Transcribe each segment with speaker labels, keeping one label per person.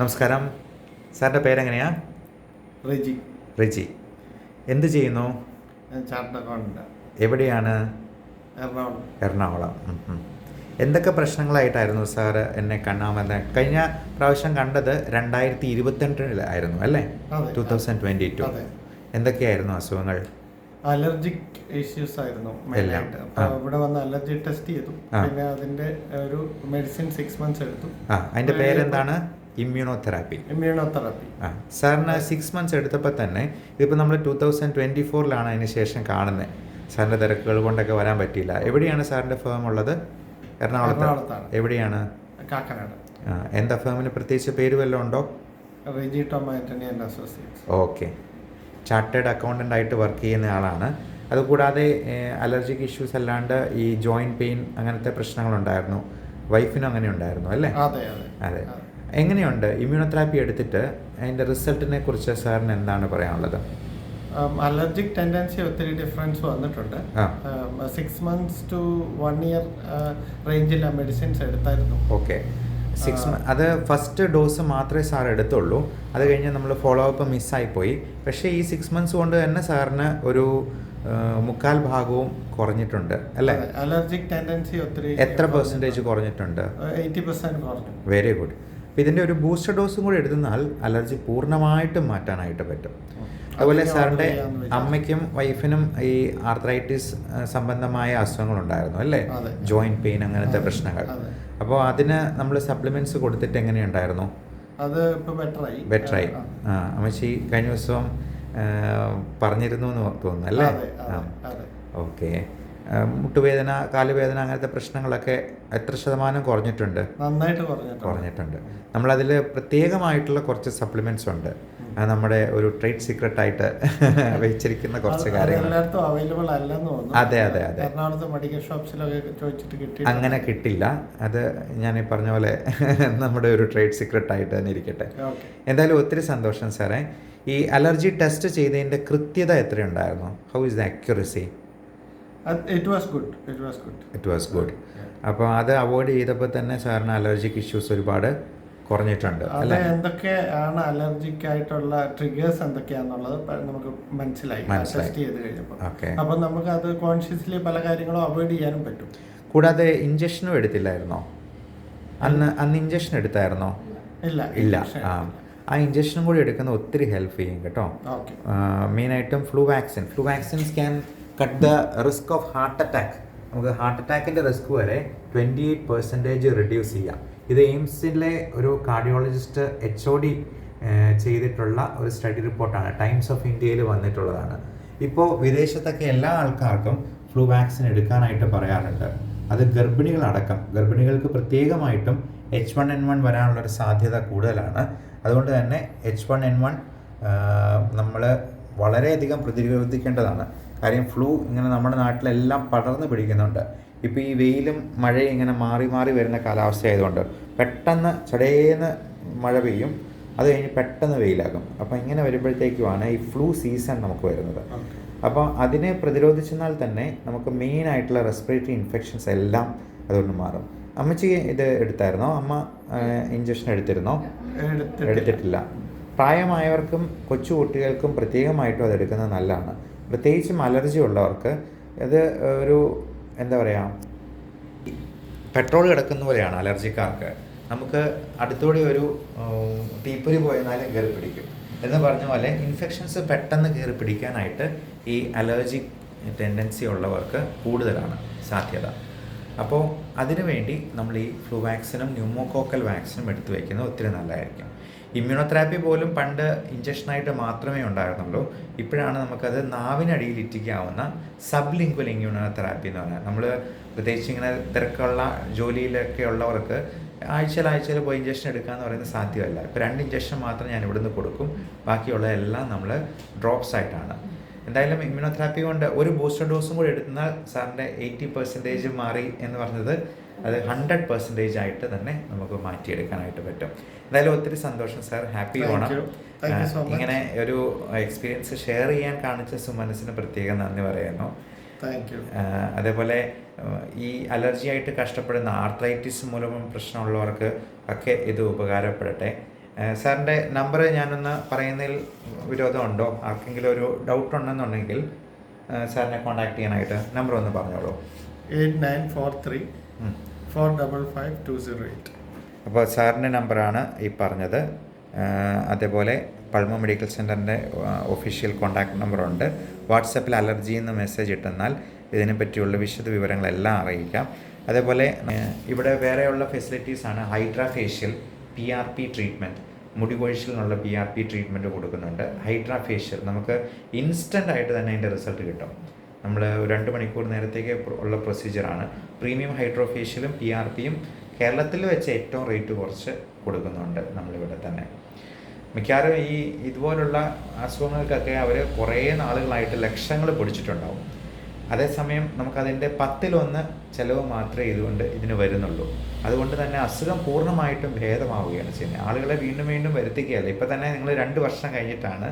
Speaker 1: നമസ്കാരം. സാറിന്റെ പേരെങ്ങനെയാ?
Speaker 2: റിജി.
Speaker 1: റിജി. എന്ത് ചെയ്യുന്നു? എവിടെയാണ്?
Speaker 2: എറണാകുളം.
Speaker 1: എറണാകുളം. എന്തൊക്കെ പ്രശ്നങ്ങളായിട്ടായിരുന്നു സാറ് എന്നെ കാണാമെന്ന്? കഴിഞ്ഞ പ്രാവശ്യം കണ്ടത് രണ്ടായിരത്തി ഇരുപത്തിരണ്ടിലായിരുന്നു അല്ലേ. Two thousand twenty two. എന്തൊക്കെയായിരുന്നു അസുഖങ്ങൾ?
Speaker 2: അലർജിക് ഇഷ്യൂസ് ആയിരുന്നു. മെയിനായിട്ട് അപ്പോൾ ഇവിടെ വന്ന് അലർജി ടെസ്റ്റ് ചെയ്തു. പിന്നെ അതിന്റെ ഒരു മെഡിസിൻ സിക്സ് മന്ത്സ് എടുത്തു.
Speaker 1: അതിന്റെ പേരെന്താണ്? ഇമ്മ്യൂണോതെറാപ്പി.
Speaker 2: ഇമ്മ്യൂണോതെറാപ്പി.
Speaker 1: ആ സാറിന് സിക്സ് മന്ത്സ് എടുത്തപ്പോൾ തന്നെ ഇതിപ്പോൾ നമ്മൾ ടു തൗസൻഡ് ട്വന്റി ഫോറിലാണ് അതിന് ശേഷം കാണുന്നത് സാറിന്റെ തിരക്കുകൾ കൊണ്ടൊക്കെ വരാൻ പറ്റിയില്ല. എവിടെയാണ് സാറിന്റെ ഫേം ഉള്ളത്? എറണാകുളത്ത്. എവിടെയാണ്?
Speaker 2: കാക്കനാട്.
Speaker 1: ആ, എന്താ ഫേമിന് പ്രത്യേകിച്ച് പേര് വല്ലതും ഉണ്ടോ?
Speaker 2: Riji Tom Antony and associates.
Speaker 1: Okay. Chartered accountant ആയിട്ട് വർക്ക് ചെയ്യുന്ന ആളാണ്. അതുകൂടാതെ അലർജിക് ഇഷ്യൂസ് അല്ലാണ്ട് ഈ ജോയിന്റ് പെയിൻ അങ്ങനത്തെ പ്രശ്നങ്ങളുണ്ടായിരുന്നു. വൈഫിനും അങ്ങനെ ഉണ്ടായിരുന്നു അല്ലേ?
Speaker 2: അതെ. അതെ.
Speaker 1: അതെ. എങ്ങനെയുണ്ട്? ഇമ്മ്യൂണോതെറാപ്പി എടുത്തിട്ട് അതിന്റെ റിസൾട്ടിനെ കുറിച്ച് സാറിന് എന്താണ് പറയാനുള്ളത്?
Speaker 2: അലർജിക് ടെൻഡൻസി ഒത്തിരി ഡിഫറൻസ് വന്നിട്ടുണ്ട്. Six months to one year റേഞ്ചിൽ ആ മെഡിസിൻസ് എടുത്തായിരുന്നു.
Speaker 1: ഓക്കെ. സിക്സ് അത് ഫസ്റ്റ് ഡോസ് മാത്രമേ സാർ എടുത്തുള്ളൂ. അത് കഴിഞ്ഞ് നമ്മൾ ഫോളോ അപ്പ് മിസ്സായിപ്പോയി പക്ഷേ ഈ സിക്സ് മന്ത്സ് കൊണ്ട് തന്നെ സാറിന് ഒരു മുക്കാൽ ഭാഗവും കുറഞ്ഞിട്ടുണ്ട് അല്ലേ?
Speaker 2: അലർജിക് ടെൻഡൻസി ഒത്തിരി
Speaker 1: എത്ര പെർസെന്റേജ് കുറഞ്ഞിട്ടുണ്ട്.
Speaker 2: എയ്റ്റി പെർസെന്റ് കുറഞ്ഞു.
Speaker 1: വെരി ഗുഡ് ഇതിന്റെ ഒരു ബൂസ്റ്റർ ഡോസും കൂടി എടുത്താൽ അലർജി പൂർണമായിട്ടും മാറ്റാനായിട്ട് പറ്റും. അതുപോലെ
Speaker 2: സാറിന്റെ.
Speaker 1: അമ്മയ്ക്കും വൈഫിനും ഈ ആർത്രൈറ്റിസ് സംബന്ധമായ അസുഖങ്ങളുണ്ടായിരുന്നു അല്ലേ. ജോയിന്റ് പെയിൻ അങ്ങനത്തെ പ്രശ്നങ്ങൾ. അപ്പോൾ അതിന് നമ്മൾ സപ്ലിമെന്റ്സ് കൊടുത്തിട്ട് എങ്ങനെയുണ്ടായിരുന്നു?
Speaker 2: അത് ഇപ്പോൾ ബെറ്ററായി
Speaker 1: ബെറ്ററായി ആ അമ്മച്ചി കഴിഞ്ഞ ദിവസം പറഞ്ഞിരുന്നു എന്ന് തോന്നുന്നു അല്ലേ? ഓക്കെ. മുട്ടുവേദന കാലുവേദന അങ്ങനത്തെ പ്രശ്നങ്ങളൊക്കെ എത്ര ശതമാനം കുറഞ്ഞിട്ടുണ്ട്?
Speaker 2: നന്നായിട്ട് കുറഞ്ഞിട്ടുണ്ട്.
Speaker 1: കുറഞ്ഞിട്ടുണ്ട്. നമ്മളതിൽ പ്രത്യേകമായിട്ടുള്ള കുറച്ച് സപ്ലിമെന്റ്സ് ഉണ്ട്. നമ്മുടെ ഒരു ട്രേഡ് സീക്രട്ട് ആയിട്ട് വെച്ചിരിക്കുന്ന കുറച്ച് കാര്യങ്ങൾ
Speaker 2: അവൈലബിൾ അല്ലെന്ന്
Speaker 1: അതെ, അതെ, അതെ.
Speaker 2: എറണാകുളത്ത് മെഡിക്കൽ ഷോപ്സിലൊക്കെ ചോദിച്ചിട്ട് കിട്ടി
Speaker 1: അങ്ങനെ കിട്ടില്ല. അത് ഞാൻ ഈ പറഞ്ഞ പോലെ നമ്മുടെ ഒരു ട്രേഡ് സീക്രട്ട് ആയിട്ട് തന്നെ ഇരിക്കട്ടെ. എന്തായാലും ഒത്തിരി സന്തോഷം സാറേ. ഈ അലർജി ടെസ്റ്റ് ചെയ്തതിന്റെ കൃത്യത എത്രയുണ്ടായിരുന്നു? How is the accuracy
Speaker 2: it was good
Speaker 1: അപ്പോൾ അത് അവോയ്ഡ് ചെയ്തപ്പോൾ തന്നെ സാറിന് അലർജിക് ഇഷ്യൂസ് ഒരുപാട് കുറഞ്ഞിട്ടുണ്ട് അല്ലെ?
Speaker 2: എന്തൊക്കെയാണ് അലർജിക് ആയിട്ടുള്ള ട്രിഗേഴ്സ് എന്തൊക്കെയാന്നുള്ളത് നമുക്ക് മനസ്സിലായി.
Speaker 1: മനസ്സിലായി.
Speaker 2: ടെസ്റ്റ് ചെയ്ത് കഴിഞ്ഞപ്പോൾ
Speaker 1: ഓക്കെ.
Speaker 2: അപ്പൊ നമുക്ക് അത് കോൺഷ്യസ്ലി പല കാര്യങ്ങളും അവോയ്ഡ് ചെയ്യാനും പറ്റും.
Speaker 1: കൂടാതെ ഇഞ്ചക്ഷനും എടുത്തില്ലായിരുന്നോ? അന്ന് അന്ന് ഇഞ്ചക്ഷൻ എടുത്തായിരുന്നോ?
Speaker 2: ഇല്ല
Speaker 1: ഇല്ല. ആ. ആ ഇഞ്ചക്ഷനും കൂടി എടുക്കുന്ന ഒത്തിരി ഹെൽപ്പ് ചെയ്യും കേട്ടോ. മെയിനായിട്ടും flu vaccine flu vaccines can cut the risk of heart attack നമുക്ക് ഹാർട്ട് അറ്റാക്കിന്റെ റിസ്ക് വരെ ട്വന്റി എയ്റ്റ് പെർസെന്റേജ് റിഡ്യൂസ് ചെയ്യാം. ഇത് എയിംസിലെ ഒരു കാർഡിയോളജിസ്റ്റ് എച്ച് ഒ ഡി ചെയ്തിട്ടുള്ള ഒരു സ്റ്റഡി റിപ്പോർട്ടാണ് ടൈംസ് ഓഫ് ഇന്ത്യയിൽ വന്നിട്ടുള്ളതാണ്. ഇപ്പോൾ വിദേശത്തൊക്കെ എല്ലാ ആൾക്കാർക്കും ഫ്ലൂ വാക്സിൻ എടുക്കാനായിട്ട് പറയാറുണ്ട്. അത് ഗർഭിണികളടക്കം. ഗർഭിണികൾക്ക് പ്രത്യേകമായിട്ടും എച്ച് വൺ എൻ വൺ വരാനുള്ളൊരു സാധ്യത കൂടുതലാണ്. അതുകൊണ്ട് തന്നെ എച്ച് വൺ എൻ വൺ നമ്മൾ വളരെയധികം പ്രതിരോധിക്കേണ്ടതാണ്. കാര്യം ഫ്ലൂ ഇങ്ങനെ നമ്മുടെ നാട്ടിലെല്ലാം പടർന്നു പിടിക്കുന്നുണ്ട്. ഇപ്പോൾ ഈ വെയിലും മഴയും ഇങ്ങനെ മാറി മാറി വരുന്ന കാലാവസ്ഥ ആയതുകൊണ്ട് പെട്ടെന്ന് ചടേന്ന് മഴ പെയ്യും. അത് കഴിഞ്ഞ് പെട്ടെന്ന് വെയിലാകും. അപ്പോൾ ഇങ്ങനെ വരുമ്പോഴത്തേക്കുമാണ് ഈ ഫ്ലൂ സീസൺ നമുക്ക് വരുന്നത്. അപ്പോൾ അതിനെ പ്രതിരോധിച്ചെന്നാൽ തന്നെ നമുക്ക് മെയിൻ ആയിട്ടുള്ള റെസ്പിറേറ്ററി ഇൻഫെക്ഷൻസ് എല്ലാം അതുകൊണ്ട് മാറും. അമ്മച്ചി ഇത് എടുത്തായിരുന്നോ? അമ്മ ഇഞ്ചക്ഷൻ എടുത്തിരുന്നോ?
Speaker 2: എടുത്തിട്ടില്ല.
Speaker 1: പ്രായമായവർക്കും കൊച്ചു കുട്ടികൾക്കും പ്രത്യേകമായിട്ടും അത് എടുക്കുന്നത് നല്ലതാണ്. പ്രത്യേകിച്ചും അലർജി ഉള്ളവർക്ക് ഇത് ഒരു എന്താ പറയുക പെട്രോൾ കിടക്കുന്ന പോലെയാണ് അലർജിക്കാർക്ക്. നമുക്ക് അടുത്തുകൂടി ഒരു തീപ്പൊരി പോയെന്നാലും കയറി പിടിക്കും. എന്ന് പറഞ്ഞ പോലെ ഇൻഫെക്ഷൻസ് പെട്ടെന്ന് കയറി പിടിക്കാനായിട്ട് ഈ അലർജിക് ടെൻഡൻസി ഉള്ളവർക്ക് കൂടുതലാണ് സാധ്യത. അപ്പോൾ അതിനുവേണ്ടി നമ്മൾ ഈ ഫ്ലൂ വാക്സിനും ന്യൂമോകോക്കൽ വാക്സിനും എടുത്തു വയ്ക്കുന്നത് ഒത്തിരി നല്ലതായിരിക്കും. ഇമ്മ്യൂണോതെറാപ്പി പോലും പണ്ട് ഇഞ്ചക്ഷനായിട്ട് മാത്രമേ ഉണ്ടായിരുന്നുള്ളൂ. ഇപ്പോഴാണ് നമുക്കത് നാവിനടിയിൽ ഇറ്റിക്കാവുന്ന സബ് ലിങ്ക്വൽ ഇമ്മ്യൂണോതെറാപ്പി എന്ന് പറഞ്ഞാൽ നമ്മൾ പ്രത്യേകിച്ച് ഇങ്ങനെ തിരക്കുള്ള ജോലിയിലൊക്കെ ഉള്ളവർക്ക് ആഴ്ചയിൽ ആഴ്ചയിൽ പോയി ഇഞ്ചക്ഷൻ എടുക്കുക എന്ന് പറയുന്നത് സാധ്യമല്ല. ഇപ്പോൾ രണ്ട് ഇഞ്ചക്ഷൻ മാത്രം ഞാൻ ഇവിടുന്ന് കൊടുക്കും. ബാക്കിയുള്ള എല്ലാം നമ്മൾ ഡ്രോപ്സ് ആയിട്ടാണ് എന്തായാലും ഇമ്മ്യൂണോതെറാപ്പി കൊണ്ട് ഒരു ബൂസ്റ്റർ ഡോസും കൂടി എടുത്താൽ സാറിന്റെ എയ്റ്റി പെർസെന്റേജ് മാറി എന്ന് പറഞ്ഞത് അത് ഹൺഡ്രഡ് പെർസെന്റേജ് ആയിട്ട് തന്നെ നമുക്ക് മാറ്റിയെടുക്കാനായിട്ട് പറ്റും. എന്തായാലും ഒത്തിരി സന്തോഷം സാർ. ഹാപ്പി ഓണം. ഇങ്ങനെ ഒരു എക്സ്പീരിയൻസ് ഷെയർ ചെയ്യാൻ കാണിച്ച സുമനസിന് പ്രത്യേകം നന്ദി പറയുന്നു. അതേപോലെ ഈ അലർജി ആയിട്ട് കഷ്ടപ്പെടുന്ന ആർത്രൈറ്റിസ് മൂലം പ്രശ്നമുള്ളവർക്ക് ഒക്കെ ഇത് ഉപകാരപ്പെടട്ടെ. സാറിന്റെ നമ്പർ ഞാനൊന്ന് പറയുന്നതിൽ വിരോധമുണ്ടോ? ആർക്കെങ്കിലും ഒരു ഡൗട്ട് ഉണ്ടെന്നുണ്ടെങ്കിൽ സാറിനെ കോൺടാക്ട് ചെയ്യാനായിട്ട് നമ്പർ ഒന്ന് പറഞ്ഞോളൂ.
Speaker 2: Eight nine four three. Four double five two zero eight.
Speaker 1: അപ്പോൾ സാറിന്റെ നമ്പറാണ് ഈ പറഞ്ഞത്. അതേപോലെ പൾമ മെഡിക്കൽ സെന്ററിന്റെ ഒഫീഷ്യൽ കോൺടാക്ട് നമ്പറുണ്ട്. വാട്സപ്പിൽ അലർജി എന്ന് മെസ്സേജ് ഇട്ടെന്നാൽ ഇതിനെ പറ്റിയുള്ള വിശദ വിവരങ്ങളെല്ലാം അറിയിക്കാം. അതേപോലെ ഇവിടെ വേറെയുള്ള ഫെസിലിറ്റീസാണ് hydra facial P R P treatment മുടി കൊഴിച്ചിലിനുള്ള പി ആർ പി ട്രീറ്റ്മെന്റ് കൊടുക്കുന്നുണ്ട്. ഹൈഡ്രാ ഫേഷ്യൽ നമുക്ക് ഇൻസ്റ്റന്റ് ആയിട്ട് തന്നെ അതിന്റെ റിസൾട്ട് കിട്ടും. നമ്മൾ രണ്ട് മണിക്കൂർ നേരത്തേക്ക് ഉള്ള പ്രൊസീജിയറാണ് പ്രീമിയം ഹൈഡ്രോഫേഷ്യലും പി ആർ പിയും കേരളത്തിൽ വെച്ച് ഏറ്റവും റേറ്റ് കുറച്ച് കൊടുക്കുന്നുണ്ട് നമ്മളിവിടെ തന്നെ. മിക്കവാറും ഈ ഇതുപോലുള്ള അസുഖങ്ങൾക്കൊക്കെ അവർ കുറേ നാളുകളായിട്ട് ലക്ഷങ്ങൾ പൊടിച്ചിട്ടുണ്ടാവും. അതേസമയം നമുക്കതിന്റെ പത്തിലൊന്ന് ചിലവ് മാത്രമേ ഇതുകൊണ്ട് ഇതിന് വരുന്നുള്ളൂ. അതുകൊണ്ട് തന്നെ അസുഖം പൂർണമായിട്ടും ഭേദമാവുകയാണ് ചെയ്യുന്നത്. ആളുകളെ വീണ്ടും വീണ്ടും വരുത്തിക്കുകയല്ല. ഇപ്പം തന്നെ നിങ്ങൾ രണ്ട് വർഷം കഴിഞ്ഞിട്ടാണ്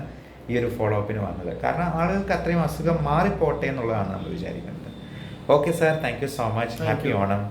Speaker 1: ഈ ഒരു ഫോളോ അപ്പിന് വന്നത്. കാരണം ആളുകൾക്ക് അത്രയും അസുഖം മാറിപ്പോട്ടെ എന്നുള്ളതാണ് നമ്മൾ വിചാരിക്കുന്നത്. Okay sir thank you so much happy Onam